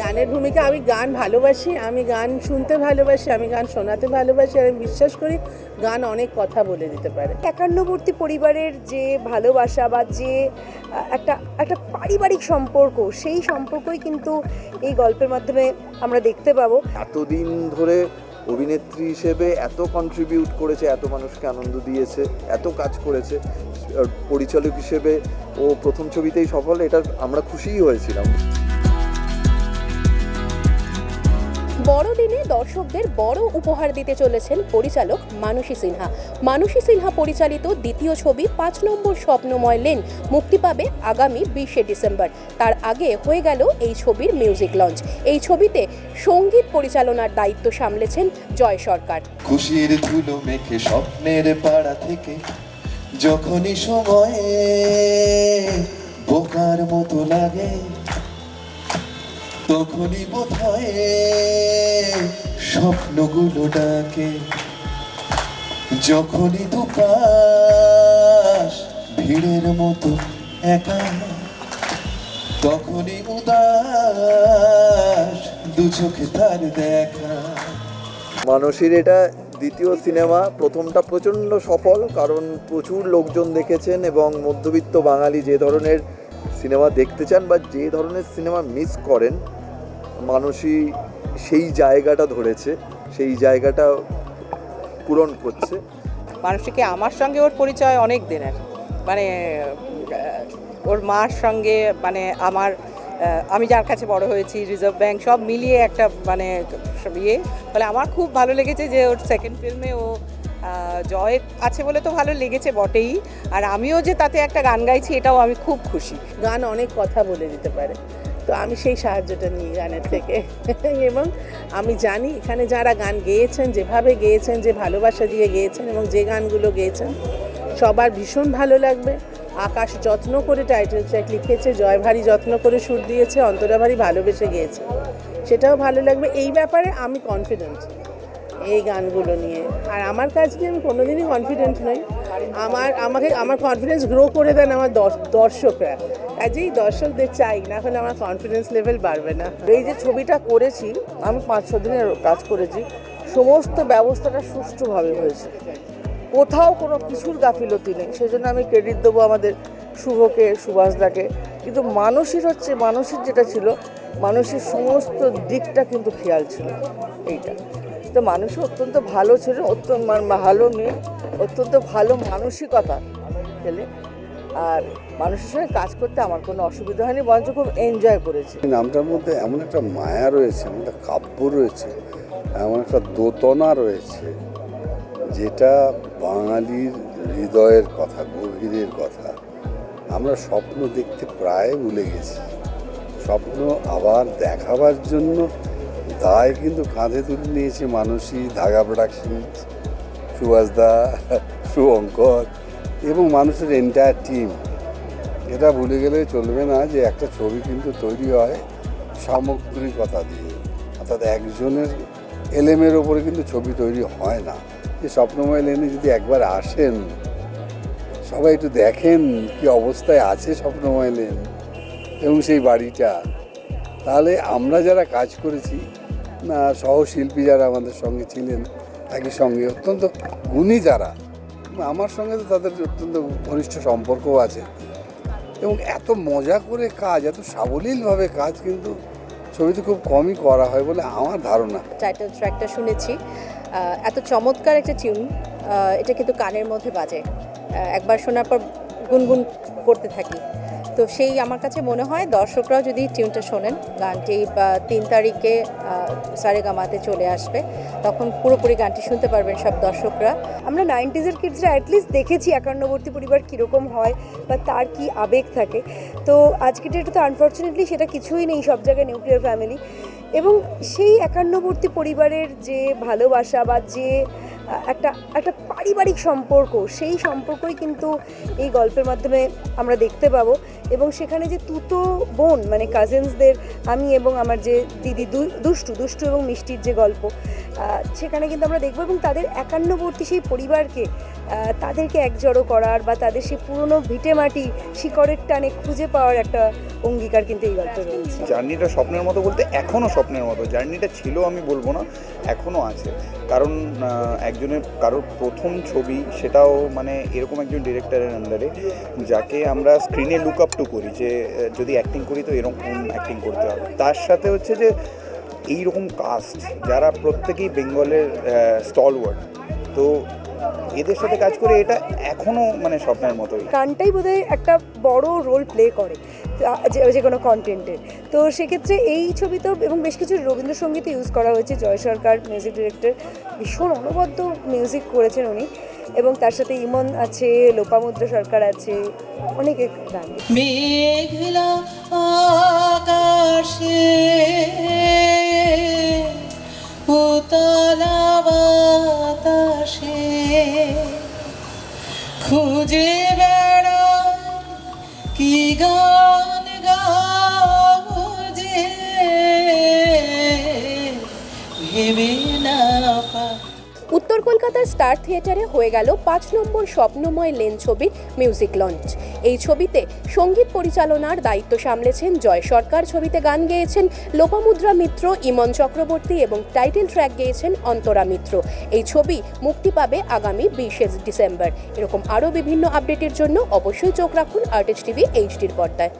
গানের ভূমিকা, আমি গান ভালোবাসি, আমি গান শুনতে ভালোবাসি, আমি গান শোনাতে ভালোবাসি, আমি বিশ্বাস করি গান অনেক কথা বলে দিতে পারে। একান্নবর্তী পরিবারের যে ভালোবাসা বা যে, একটা একটা পারিবারিক সম্পর্ক, সেই সম্পর্কই কিন্তু এই গল্পের মাধ্যমে আমরা দেখতে পাবো। এতদিন ধরে অভিনেত্রী হিসেবে এত কন্ট্রিবিউট করেছে, এত মানুষকে আনন্দ দিয়েছে, এত কাজ করেছে পরিচালক হিসেবে ও প্রথম ছবিতেই সফল, এটা আমরা খুশিই হয়েছিলাম। বড়দিনে দর্শকদের বড় উপহার দিতে চলেছেন পরিচালক মানসী সিনহা। মানসী সিনহা পরিচালিত দ্বিতীয় ছবি পাঁচ নম্বর স্বপ্নময় লেন মুক্তি পাবে আগামী বিশে ডিসেম্বর। তার আগে হয়ে গেল এই ছবির মিউজিক লঞ্চ। এই ছবিতে সংগীত পরিচালনার দায়িত্ব সামলেছেন জয় সরকার। খুশির ধুলো মেখে স্বপ্নের পাড়া থেকে যখনই সময়ে বোকার মতো লাগে তখনই বোধ হয় স্বপ্নগুলো ডাকে। যখনই দুপাশ ভিড়ের মতো একা, তখনই উদাস দু চোখে তার দেখা। মানসীর এটা দ্বিতীয় সিনেমা, প্রথমটা প্রচণ্ড সফল, কারণ প্রচুর লোকজন দেখেছেন এবং মধ্যবিত্ত বাঙালি যে ধরনের সিনেমা দেখতে চান বা যে ধরনের সিনেমা মিস করেন মানসী সেই জায়গাটা ধরেছে সেই জায়গাটা পূরণ করছে। মানুষটিকে আমার সঙ্গে ওর পরিচয় অনেক দিনের। মানে ওর মার সঙ্গে মানে আমার আমি যার কাছে বড় হয়েছি রিজার্ভ ব্যাংক সব মিলিয়ে একটা মানে ইয়ে। ফলে আমার খুব ভালো লেগেছে যে ওর সেকেন্ড ফিল্মে ও জয় আছে বলে তো ভালো লেগেছে বটেই। আর আমিও যে তাতে একটা গান গাইছি এটাও আমি খুব খুশি। গান অনেক কথা বলে দিতে পারে। তো আমি সেই সাহায্যটা নিই গানের থেকে। এবং আমি জানি এখানে যারা গান গেয়েছেন, যেভাবে গেয়েছেন, যে ভালোবাসা দিয়ে গেয়েছেন এবং যে গানগুলো গেয়েছেন, সবার ভীষণ ভালো লাগবে। আকাশ যত্ন করে টাইটেল ট্র্যাক লিখেছে জয় ভারী যত্ন করে সুর দিয়েছে অন্তরা ভারী ভালোবেসে গিয়েছে। সেটাও ভালো লাগবে। এই ব্যাপারে আমি কনফিডেন্ট এই গানগুলো নিয়ে। আর আমার কাজ নিয়ে আমি কোনোদিনই কনফিডেন্ট নই। আমার, আমাকে, আমার কনফিডেন্স গ্রো করে দেন আমার দর্শ- দর্শকরা। কাজেই দর্শকদের চাই, না হলে আমার কনফিডেন্স লেভেল বাড়বে না। এই যে ছবিটা করেছি, আমি পাঁচ, ছ দিনের কাজ করেছি, সমস্ত ব্যবস্থাটা সুষ্ঠুভাবে হয়েছে। কোথাও কোনো কিছুর গাফিলতি নেই সেই জন্য আমি ক্রেডিট দেবো আমাদের শুভকে, সুভাষদাকে। কিন্তু মানুষের হচ্ছে, মানুষের যেটা ছিল, মানুষের সমস্ত দিকটা কিন্তু খেয়াল ছিল, এইটা। তো মানুষ অত্যন্ত ভালো ছিল অত্যন্ত ভালো মেয়ে, অত্যন্ত ভালো মানসিকতা ছেলে। আর মানুষের সঙ্গে কাজ করতে আমার কোনো অসুবিধা হয়নি, বরঞ্চ খুব এনজয় করেছি। নামটার মধ্যে এমন একটা মায়া রয়েছে, এমন একটা কাব্য রয়েছে, এমন একটা দোতনা রয়েছে, যেটা বাঙালির হৃদয়ের কথা, গভীরের কথা। আমরা স্বপ্ন দেখতে প্রায় ভুলে গেছি। স্বপ্ন আবার দেখাবার জন্য দায় কিন্তু কাঁধে তুলে নিয়েছে মানসী, ধাগা প্রোডাকশন সুভাষদা শুভঙ্কর এবং মানুষের এন্টায়ার টিম এটা ভুলে গেলে চলবে না যে একটা ছবি কিন্তু তৈরি হয় সামগ্রিকতা দিয়ে। অর্থাৎ একজনের এলেমের ওপরে কিন্তু ছবি তৈরি হয় না। যে স্বপ্নময় লেনে যদি একবার আসেন, সবাই একটু দেখেন কি অবস্থায় আছে স্বপ্নময় লেন এবং সেই বাড়িটা। তাহলে আমরা যারা কাজ করেছি সহশিল্পী যারা আমাদের সঙ্গে ছিলেন, একই সঙ্গে অত্যন্ত গুণী যারা, আমার সঙ্গে তো তাদের অত্যন্ত ঘনিষ্ঠ সম্পর্কও আছে। এবং এত মজা করে কাজ, এত সাবলীলভাবে কাজ কিন্তু ছবিতে খুব কমই করা হয় বলে আমার ধারণা। টাইটেল ট্র্যাকটা শুনেছি। এত চমৎকার একটা টিউন এটা কিন্তু কানের মধ্যে বাজে। একবার শোনার পর গুনগুন করতে থাকি। তো সেই আমার কাছে মনে হয় দর্শকরাও যদি টিউনটা শোনেন, গানটি তিন তারিখে সারেগামাতে চলে আসবে, তখন পুরোপুরি গানটি শুনতে পারবেন সব দর্শকরা। আমরা নাইনটিজের কিডসরা অ্যাটলিস্ট দেখেছি একান্নবর্তী পরিবার কীরকম হয়, বা তার কি আবেগ থাকে। তো আজকে ডেটে তো আনফর্চুনেটলি সেটা কিছুই নেই সব জায়গায় নিউক্লিয়ার ফ্যামিলি এবং সেই একান্নবর্তী পরিবারের যে ভালোবাসা, বা যে একটা একটা পারিবারিক সম্পর্ক, সেই সম্পর্কই কিন্তু এই গল্পের মাধ্যমে আমরা দেখতে পাবো। এবং সেখানে যে তুতো বোন মানে কাজিনসদের আমি এবং আমার যে দিদি দুষ্টু দুষ্টু এবং মিষ্টির যে গল্প সেখানে কিন্তু আমরা দেখব এবং তাদের একান্নবর্তী সেই পরিবারকে তাদেরকে একজড়ো করার বা তাদের সেই পুরনো ভিটে মাটি শিকড়ের টানে খুঁজে পাওয়ার একটা অঙ্গীকার কিন্তু এই গল্পে রয়েছে। জার্নিটা স্বপ্নের মতো বলতে এখনও স্বপ্নের মতো, জার্নিটা ছিল আমি বলব না এখনও আছে। কারণ একজনের, কারোর প্রথম ছবি সেটাও মানে এরকম একজন ডিরেক্টরের আন্ডারে যাকে আমরা স্ক্রিনে লুক আপ করি যে যদি অ্যাক্টিং করি তো এরকম অ্যাক্টিং করতে হবে। তার সাথে হচ্ছে যে, এইরকম কাস্ট যারা প্রত্যেকেই বেঙ্গলের স্টলওয়ার্ড তো এদের সাথে কাজ করে এটা এখনও মানে স্বপ্নের মতোই। গানটাই বোধহয় একটা বড় রোল প্লে করে যে যে কোনো কন্টেন্টের তো সেক্ষেত্রে এই ছবিতেও এবং বেশ কিছু রবীন্দ্রসঙ্গীত ইউজ করা হয়েছে। জয় সরকার মিউজিক ডিরেক্টর ভীষণ অনবদ্য মিউজিক করেছেন উনি। এবং তার সাথে ইমন আছে লোপামুদ্রা সরকার আছে অনেকে গান মেঘলা খুঁজে বেড়া কি গান গাবো ভেবে না উত্তর কলকাতার স্টার থিয়েটারে হয়ে গেল পাঁচ নম্বর স্বপ্নময় লেন ছবির মিউজিক লঞ্চ। এই ছবিতে সংগীত পরিচালনার দায়িত্ব সামলেছেন জয় সরকার। ছবিতে গান গেয়েছেন লোপামুদ্রা মিত্র, ইমন চক্রবর্তী এবং টাইটেল ট্র্যাক গেয়েছেন অন্তরা মিত্র। এই ছবি মুক্তি পাবে আগামী বিশে ডিসেম্বর। এরকম আরও বিভিন্ন আপডেটের জন্য অবশ্যই চোখ রাখুন আর্টিস্ট টিভি এইচডির পর্দায়।